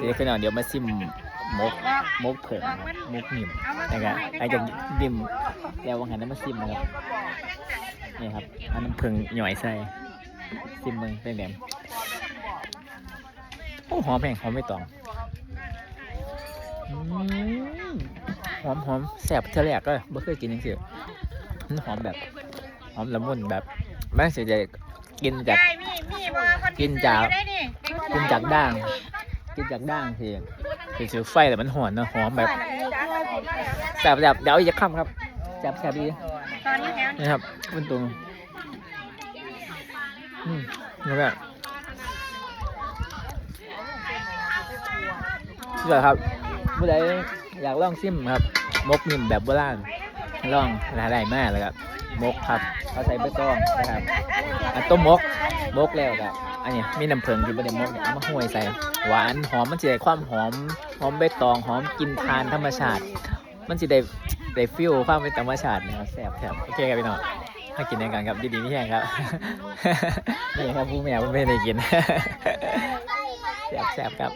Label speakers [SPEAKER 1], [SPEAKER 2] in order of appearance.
[SPEAKER 1] เดี๋ยวขึ้นเอาเดี๋ยวมาซิมมกมกเผิงมกนิ่มนะครับไอ้จะนิ่มแล้ววังหันน้ำมาซิมนะครับนี่ครับเอันน้ำผึ้งหน่อยใส่ซิมมึงเป็นแบบโอ้หอมแพงหอมไม่ตองอืมหอมหอมแสบเท่าแรกก็ไม่เคยกินจริงๆมันหอมแบบหอมละมุนแบบไม่เสียใจกินจากกินจากกินจากด่าง กินจากด่างทีคือถือไฟแต่มันหอนเนอะหอมแบบแสบแบบเดี๋ยวอีกจะค่ำครับแสบแสบดี
[SPEAKER 2] นะ
[SPEAKER 1] ครับมันตรงอืมนี่แบบสุดยอดครับผู้ใดอยากลองซิมครับ มกนิ่มแบบโบราณลองหลายๆมากเลยครับมกครับเขาใส่ใบตองนะครับอันต้มมกมกแล้วครับ อันนี้มีน้ำผึ้งอยู่ประเดี๋ยวมกเนี่ยเอามาห้วยใส่ หวานหอมมันจะได้ความหอมหอมใบตองหอมกินทานธรรมชาติ มันจะได้ได้ฟิลความเป็นธรรมชาตินะครับแซ่บแซ่บโอเคครับพี่น้องมากินด้วยกันครับดีๆนี่แห้งครับนี่ครับผู้แม่ผู้ไม่ได้กินแซ่บแซ่บครับ